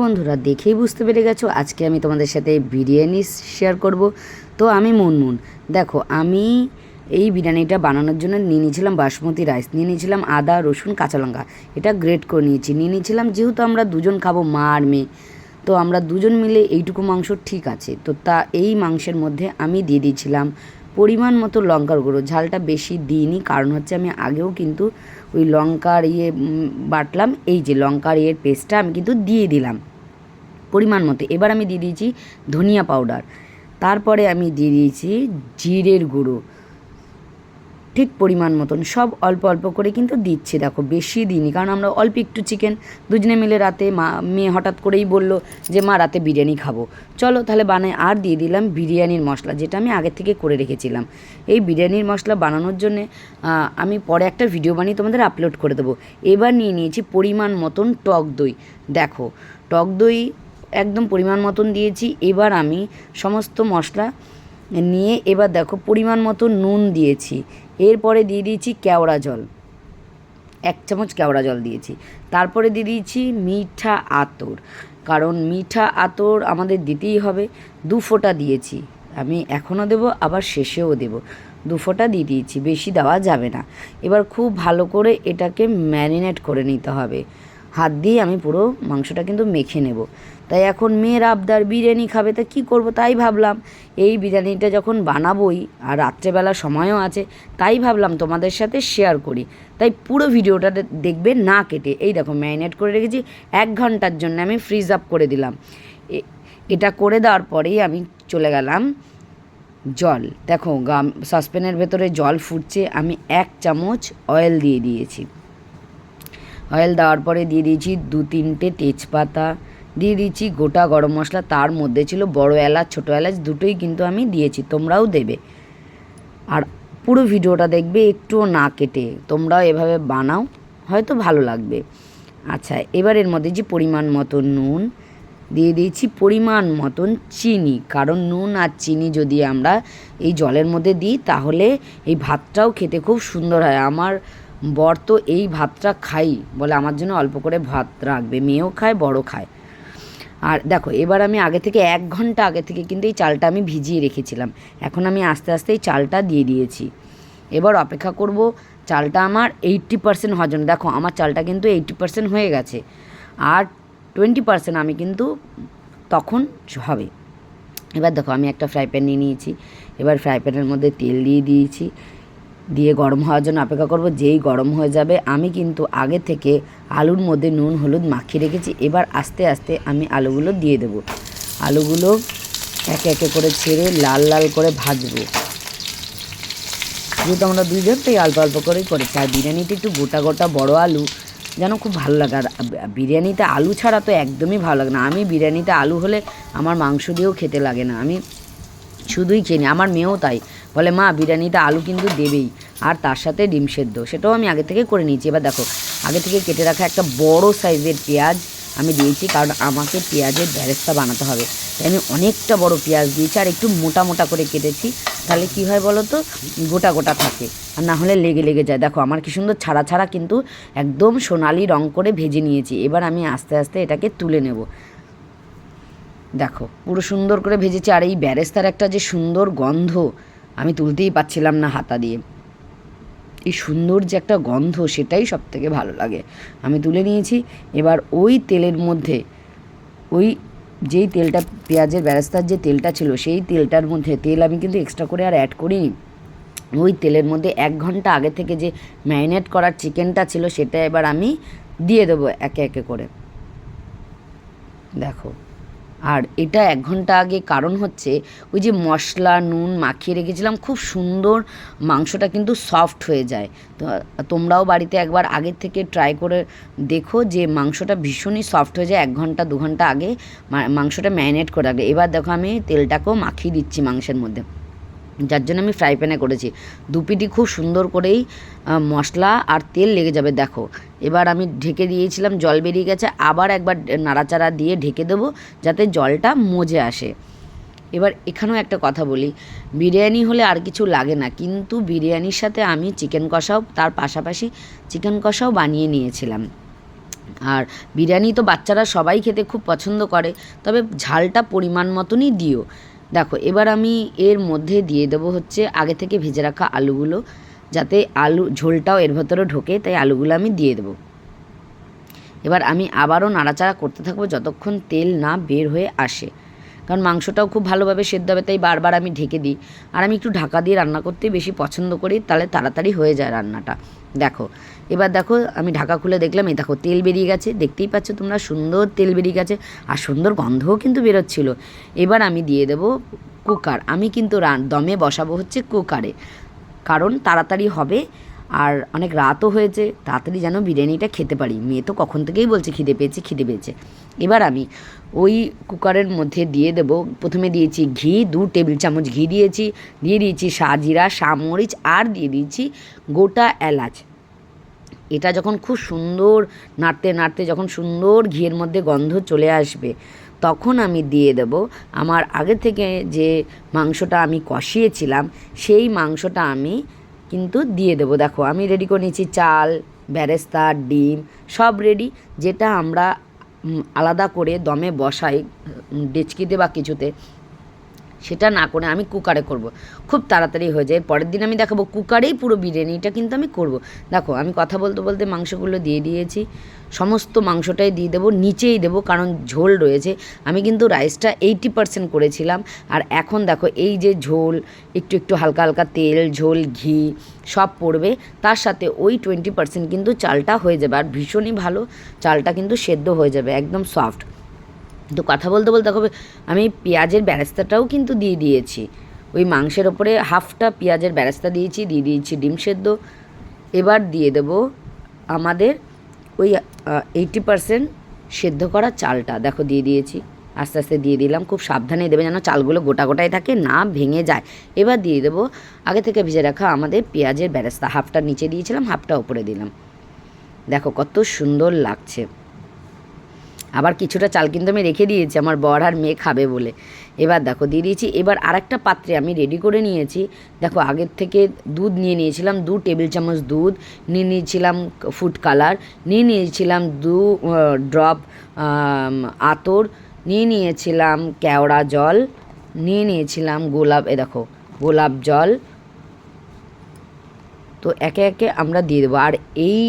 বন্ধুরা দেখেই বুঝতে পেরে গেছো, আজকে আমি তোমাদের সাথে বিরিয়ানি শেয়ার করব। তো আমি মুনমুন। দেখো, আমি এই বিরিয়ানিটা বানানোর জন্য নিয়ে নিয়েছিলাম বাসমতি রাইস নিয়ে নিয়েছিলাম আদা, রসুন, কাঁচা লঙ্কা। এটা গ্রেট করে নিয়েছি। নিয়ে নিয়েছিলাম, যেহেতু আমরা দুজন খাব মা আর মেয়ে, তো আমরা দুজন মিলে এইটুকু মাংস ঠিক আছে। তো তা এই মাংসের মধ্যে আমি দিয়ে দিয়েছিলাম পরিমাণ মতো লঙ্কার গুঁড়ো। ঝালটা বেশি দিইনি, কারণ হচ্ছে আমি আগেও কিন্তু ওই লঙ্কার ইয়ে বাটলাম। এই যে লঙ্কার ইয়ের পেস্টটা আমি কিন্তু দিয়ে দিলাম পরিমাণ মতো। এবার আমি দিয়ে দিয়েছি ধনিয়া পাউডার তারপরে আমি দিয়ে দিয়েছি জিরের গুঁড়ো। ঠিক পরিমাণ মতন। সব অল্প অল্প করে কিন্তু দিচ্ছি, দেখো, বেশি দিইনি। কারণ আমরা অল্প একটু চিকেন দুজনে মিলে রাতে মা, মেয়ে হঠাৎ করেই বলল যে, মা, রাতে বিরিয়ানি খাব। চলো, তাহলে বানাই, আর দিয়ে দিলাম বিরিয়ানির মশলা, যেটা আমি আগে থেকে করে রেখেছিলাম। এই বিরিয়ানির মশলা বানানোর জন্যে আমি পরে একটা ভিডিও বানিয়ে তোমাদের আপলোড করে দেবো। এবার নিয়ে নিয়েছি পরিমাণ মতন টক দই। দেখো, টক দই একদম পরিমাণ মতন দিয়েছি। এবার আমি সমস্ত মশলা নিয়ে এবার দেখো, পরিমাণ মতো নুন দিয়েছি। এরপরে দিয়ে দিয়েছি কেওড়া জল। এক চামচ কেওড়া জল দিয়েছি। তারপরে দিয়ে দিয়েছি মিঠা আতর। কারণ মিঠা আতর আমাদের দিতেই হবে। দু ফোঁটা দিয়েছি। আমি এখনও দেবো, আবার শেষেও দেবো। দু ফোঁটা দিয়ে দিয়েছি, বেশি দেওয়া যাবে না। এবার খুব ভালো করে এটাকে ম্যারিনেট করে নিতে হবে। হাত দিয়ে আমি পুরো মাংসটা কিন্তু মেখে নেব। তাই এখন মেয়ের আবদার বিরিয়ানি খাবে, তা কী করব তাই ভাবলাম। এই বিরিয়ানিটা যখন বানাবোই, আর রাত্রেবেলা সময়ও আছে, তাই ভাবলাম তোমাদের সাথে শেয়ার করি। তাই পুরো ভিডিওটা দেখবে না কেটে। এই দেখো ম্যারিনেট করে রেখেছি, এক ঘণ্টার জন্য আমি ফ্রিজ আপ করে দিলাম। এটা করে দেওয়ার পরেই আমি চলে গেলাম জল। দেখো গাম সসপ্যানের ভেতরে জল ফুটছে, আমি এক চামচ অয়েল দিয়ে দিয়েছি। অয়েল দেওয়ার পরে দিয়ে দিয়েছি দু তিনটে তেজপাতা দিয়ে দিয়েছি গোটা গরম মশলা, তার মধ্যে ছিল বড় এলাচ, ছোটো এলাচ, দুটোই কিন্তু আমি দিয়েছি, তোমরাও দেবে। আর পুরো ভিডিওটা দেখবে একটুও না কেটে, তোমরাও এভাবে বানাও, হয়তো ভালো লাগবে। আচ্ছা এবার এর মধ্যে যে পরিমাণ মতো নুন, দিয়ে দিয়েছি পরিমাণ মতন চিনি, কারণ নুন আর চিনি যদি আমরা এই জলের মধ্যে দিই, তাহলে এই ভাতটাও খেতে খুব সুন্দর হয়। আমার বর তো এই ভাতটা খাই বলে আমার জন্য অল্প করে ভাত রাখবে, মেয়েও খায় বড় খায়। আর দেখো, এবার আমি আগে থেকে এক ঘণ্টা আগে থেকে কিন্তু এই চালটা আমি ভিজিয়ে রেখেছিলাম। এখন আমি আস্তে আস্তে এই চালটা দিয়ে দিয়েছি। এবার অপেক্ষা করব চালটা আমার এইট্টি পার্সেন্ট জন্য। দেখো, আমার চালটা কিন্তু এইট্টি পার্সেন্ট হয়ে গেছে। আর টোয়েন্টি পার্সেন্ট আমি কিন্তু তখন হবে। এবার দেখো, আমি একটা ফ্রাই প্যান নিয়ে নিয়েছি। এবার ফ্রাই প্যানের মধ্যে তেল দিয়ে দিয়েছি। দিয়ে গরম হওয়ার জন্য অপেক্ষা করব। যেই গরম হয়ে যাবে, আমি কিন্তু আগে থেকে আলুর মধ্যে নুন, হলুদ মাখিয়ে রেখেছি। এবার আস্তে আস্তে আমি আলুগুলো দিয়ে দেবো। আলুগুলো একে একে করে ছেড়ে লাল লাল করে ভাজবো। যেহেতু আমরা দুইজন, তাই অল্প অল্প করেই করেছি। আর বিরিয়ানিতে একটু গোটা গোটা বড় আলু যেন খুব ভালো লাগে। আর বিরিয়ানিতে আলু ছাড়া তো একদমই ভালো লাগে না। আমি বিরিয়ানিতে আলু হলে আমার মাংস দিয়েও খেতে লাগে না। আমি শুধুই খেয়ে নিই। আমার মেয়েও তাই। বলে মা বিরিয়ানিতে আলু কিন্তু দেবেই, আর তার সাথে ডিম সেদ্ধ। সেটাও আমি আগে থেকে করে নিয়েছি। এবার দেখো, আগে থেকে কেটে রাখা একটা বড় সাইজের পেঁয়াজ আমি দিয়েছি, কারণ আমাকে পেঁয়াজের ব্যারেস্তা বানাতে হবে। তাই আমি অনেকটা বড় পেঁয়াজ দিয়েছি, আর একটু মোটা মোটা করে কেটেছি। তাহলে কি হয় বলো তো? গোটা গোটা থাকে, আর না হলে লেগে লেগে যায়। দেখো, আমার কি সুন্দর ছাড়া ছাড়া কিন্তু একদম সোনালি রং করে ভেজে নিয়েছি। এবার আমি আস্তে আস্তে এটাকে তুলে নেব। দেখো, পুরো সুন্দর করে ভেজেছি, আর এই ব্যারেস্তার একটা যে সুন্দর গন্ধ আমি তুলতেই পাচ্ছিলাম না হাতা দিয়ে। এই সুন্দর যে একটা গন্ধ, সেটাই সব থেকে ভালো লাগে। আমি তুলে নিয়েছি, এবার ওই তেলের মধ্যে, ওই যেই তেলটা, পেঁয়াজের ব্যারেস্তার যে তেলটা ছিল, সেই তেলটার মধ্যে, তেল আমি কিন্তু এক্সট্রা করে আর অ্যাড করিনি। ওই তেলের মধ্যে এক ঘণ্টা আগে থেকে যে ম্যারিনেট করার চিকেনটা ছিল, সেটা এবার আমি দিয়ে দেবো একে একে করে। দেখো। আর এটা এক ঘণ্টা আগে কারণ হচ্ছে ওই যে মশলা, নুন মাখিয়ে রেখেছিলাম, খুব সুন্দর মাংসটা কিন্তু সফট হয়ে যায়। তো তোমরাও বাড়িতে একবার আগের থেকে ট্রাই করে দেখো যে মাংসটা ভীষণই সফট হয়ে যায়, এক ঘণ্টা, দু ঘণ্টা আগে মাংসটা ম্যারিনেট করে রাখবে। এবার দেখো আমি তেলটাকেও মাখিয়ে দিচ্ছি মাংসের মধ্যে। যার জন্য আমি ফ্রাই প্যানে করেছি। দুপিটি খুব সুন্দর করেই মশলা আর তেল লেগে যাবে, দেখো। এবার আমি ঢেকে দিয়েছিলাম, জল বেরিয়ে গেছে। আবার একবার নাড়াচাড়া দিয়ে ঢেকে দেবো, যাতে জলটা মজে আসে। এবার এখানেও একটা কথা বলি, বিরিয়ানি হলে আর কিছু লাগে না। কিন্তু বিরিয়ানির সাথে আমি চিকেন কষাও, তার পাশাপাশি চিকেন কষাও বানিয়ে নিয়েছিলাম। আর বিরিয়ানি তো বাচ্চারা সবাই খেতে খুব পছন্দ করে, তবে ঝালটা পরিমাণ মতনই দিও। দেখো, এবার আমি এর মধ্যে দিয়ে দেবো হচ্ছে আগে থেকে ভেজে রাখা আলুগুলো, যাতে আলু, ঝোলটাও এর ভেতরে ঢোকে, তাই আলুগুলো আমি দিয়ে দেবো। এবার আমি আবারও নাড়াচাড়া করতে থাকব যতক্ষণ তেল না বের হয়ে আসে। কারণ মাংসটাও খুব ভালোভাবে সেদ্ধ হবে, তাই বারবার আমি ঢেকে দিই। আর আমি একটু ঢাকা দিয়ে রান্না করতেই বেশি পছন্দ করি, তাহলে তাড়াতাড়ি হয়ে যায় রান্নাটা। দেখো, এবার দেখো, আমি ঢাকা খুলে দেখলাম, এই দেখো, তেল বেরিয়ে গেছে। দেখতেই পাচ্ছ তোমরা, সুন্দর তেল বেরিয়ে গেছে, আর সুন্দর গন্ধও কিন্তু বেরোচ্ছিল। এবার আমি দিয়ে দেবো কুকার। আমি কিন্তু রান, দমে বসাবো হচ্ছে কুকারে। কারণ তাড়াতাড়ি হবে, আর অনেক রাতও হয়েছে, তাড়াতাড়ি যেন বিরিয়ানিটা খেতে পারি। মেয়ে তো কখন থেকেই বলছে, খিদে পেয়েছে খিদে পেয়েছে। এবার আমি ওই কুকারের মধ্যে দিয়ে দেব। প্রথমে দিয়েছি ঘি, দু টেবিল চামচ ঘি দিয়েছি। দিয়ে দিয়েছি সাজিরা সামরিচ আর দিয়ে দিয়েছি গোটা এলাচ। এটা যখন খুব সুন্দর নাড়তে নাড়তে যখন সুন্দর ঘিয়ের মধ্যে গন্ধ চলে আসবে, তখন আমি দিয়ে দেব। আমার আগে থেকে যে মাংসটা আমি কষিয়েছিলাম, সেই মাংসটা আমি কিন্তু দিয়ে দেবো। দেখো, আমি রেডি করে নিয়েছি চাল, ব্যারেস্তা, ডিম, সব রেডি যেটা আমরা আলাদা করে দমে বসাই ডেচকিতে বা কিছুতে। সেটা না করে আমি কুকারে করব। খুব তাড়াতাড়ি হয়ে যায়। পরের দিন আমি দেখাবো কুকারেই পুরো বিরিয়ানিটা কিন্তু আমি করব। দেখো, আমি কথা বলতে বলতে মাংসগুলো দিয়ে দিয়েছি। সমস্ত মাংসটাই দিয়ে দেবো, নিচেই দেবো, কারণ ঝোল রয়েছে। আমি কিন্তু রাইসটা এইটি পার্সেন্ট করেছিলাম। আর এখন দেখো, এই যে ঝোল, একটু একটু হালকা হালকা তেল, ঝোল, ঘি সব পড়বে। তার সাথে ওই টোয়েন্টি পার্সেন্ট কিন্তু চালটা হয়ে যাবে। আর ভীষণই ভালো, চালটা কিন্তু সেদ্ধ হয়ে যাবে, একদম সফট তো কথা বলতে বলতে দেখো, আমি পেঁয়াজের ব্যারেস্তাটাও কিন্তু দিয়ে দিয়েছি। ওই মাংসের ওপরে হাফটা পেঁয়াজের ব্যারেস্তা দিয়েছি, দিয়ে দিয়েছি ডিম সেদ্ধ। এবার দিয়ে দেব আমাদের ওই এইটি পারসেন্ট সেদ্ধ করা চালটা। দেখো, দিয়ে দিয়েছি। আস্তে আস্তে দিয়ে দিলাম, খুব সাবধানে দেবে যেন চালগুলো গোটা গোটাই থাকে, না ভেঙে যায়। এবার দিয়ে দেবো আগে থেকে ভেজে রাখা আমাদের পেঁয়াজের ব্যারেস্তা। হাফটা নিচে দিয়েছিলাম, হাফটা উপরে দিলাম। দেখো, কত সুন্দর লাগছে। আবার কিছুটা চাল কিন্তু আমি রেখে দিয়েছি, আমার বর আর মেয়ে খাবে বলে। এবার দেখো, দিয়ে দিয়েছি, এবার আরেকটা পাত্রে আমি রেডি করে নিয়েছি। দেখো, আগের থেকে দুধ নিয়ে নিয়েছিলাম, দু টেবিল চামচ দুধ, নিয়ে নিয়েছিলাম ফুড কালার নিয়ে নিয়েছিলাম দু ড্রপ আতর, নিয়ে নিয়েছিলাম কেওড়া জল, নিয়ে নিয়েছিলাম গোলাপ, এ দেখো, গোলাপ জল তো একে একে আমরা দিয়ে দেবো। আর এই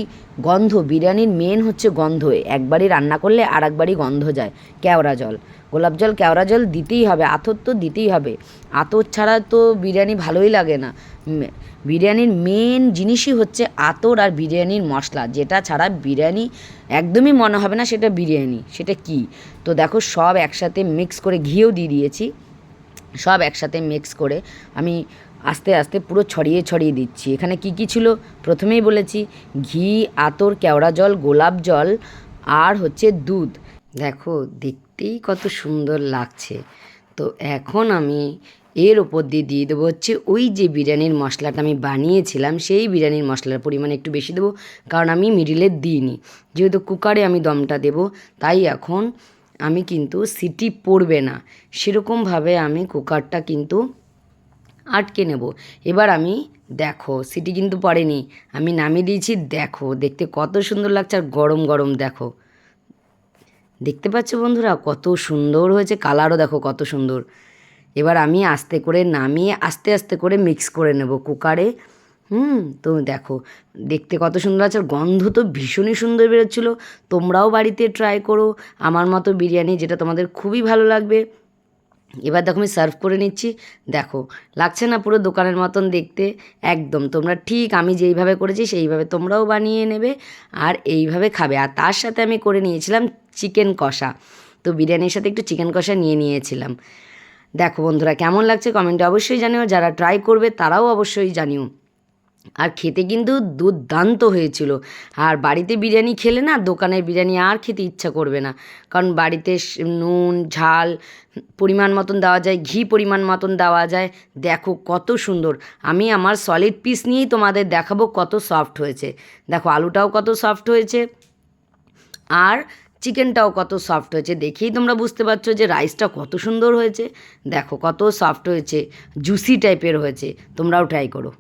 গন্ধ, বিরিয়ানির মেন হচ্ছে গন্ধ। একবারই রান্না করলে আর একবারই গন্ধ যায়। কেওড়া জল। গোলাপ জল কেওড়া জল দিতেই হবে, আতর তো দিতেই হবে। আতর ছাড়া তো বিরিয়ানি ভালোই লাগে না। বিরিয়ানির মেন জিনিসই হচ্ছে আতর আর বিরিয়ানির মশলা। যেটা ছাড়া বিরিয়ানি একদমই মনে হবে না সেটা বিরিয়ানি। সেটা কি? তো দেখো সব একসাথে মিক্স করে ঘিও দিয়ে দিয়েছি। সব একসাথে মিক্স করে আমি আস্তে আস্তে পুরো ছড়িয়ে ছড়িয়ে দিচ্ছি। এখানে কি কি ছিল? প্রথমেই বলেছি, ঘি, আতর, কেওড়া জল, গোলাপ জল, আর হচ্ছে দুধ। দেখো, দেখতেই কত সুন্দর লাগছে। তো এখন আমি এর ওপর দিয়ে দিয়ে দেবো হচ্ছে ওই যে বিরিয়ানির মশলাটা আমি বানিয়েছিলাম, সেই বিরিয়ানির মশলার পরিমাণ একটু বেশি দেবো, কারণ আমি মিডিলে দিইনি। যেহেতু কুকারে আমি দমটা দেবো, তাই এখন আমি কিন্তু সিটি পড়বে না। সেরকমভাবে আমি কুকারটা কিন্তু আটকে নেব। এবার আমি দেখো, সিটি কিন্তু পড়েনি। আমি নামিয়ে দিয়েছি, দেখো, দেখতে কত সুন্দর লাগছে আর গরম গরম, দেখো। দেখতে পাচ্ছ বন্ধুরা, কত সুন্দর হয়েছে কালারও দেখো, কত সুন্দর। এবার আমি আস্তে করে নামিয়ে, আস্তে আস্তে করে মিক্স করে নেব কুকারে। হুম, তো দেখো, দেখতে কত সুন্দর আছে আর গন্ধ তো ভীষণই সুন্দর বেরোচ্ছিলো। তোমরাও বাড়িতে ট্রাই করো, আমার মতো বিরিয়ানি, যেটা তোমাদের খুবই ভালো লাগবে। এবার দেখো আমি সার্ভ করে নিচ্ছি। দেখো, লাগছে না পুরো দোকানের মতন দেখতে। একদম, তোমরা ঠিক আমি যেইভাবে করেছি সেইভাবে তোমরাও বানিয়ে নেবে আর এইভাবে খাবে। আর তার সাথে আমি করে নিয়েছিলাম চিকেন কষা। তো বিরিয়ানির সাথে একটু চিকেন কষা নিয়ে নিয়েছিলাম। দেখো বন্ধুরা, কেমন লাগছে কমেন্টে অবশ্যই জানিও। যারা ট্রাই করবে তারাও অবশ্যই জানিও। আর খেতে কিন্তু দুর্দান্ত হয়েছিল। আর বাড়িতে বিরিয়ানি খেলে না দোকানের বিরিয়ানি আর খেতে ইচ্ছা করবে না। কারণ বাড়িতে নুন, ঝাল, পরিমাণ মতন দেওয়া যায়, ঘি পরিমাণ মতন দেওয়া যায়। দেখো কত সুন্দর। আমি আমার সলিড পিস নিয়েই তোমাদের দেখাবো কত সফট হয়েছে। দেখো আলুটাও কত সফট হয়েছে। আর চিকেনটাও কত সফট হয়েছে। দেখেই তোমরা বুঝতে পারছ যে রাইসটা কত সুন্দর হয়েছে। দেখো কত সফট হয়েছে। জুসি টাইপের হয়েছে। তোমরাও ট্রাই করো।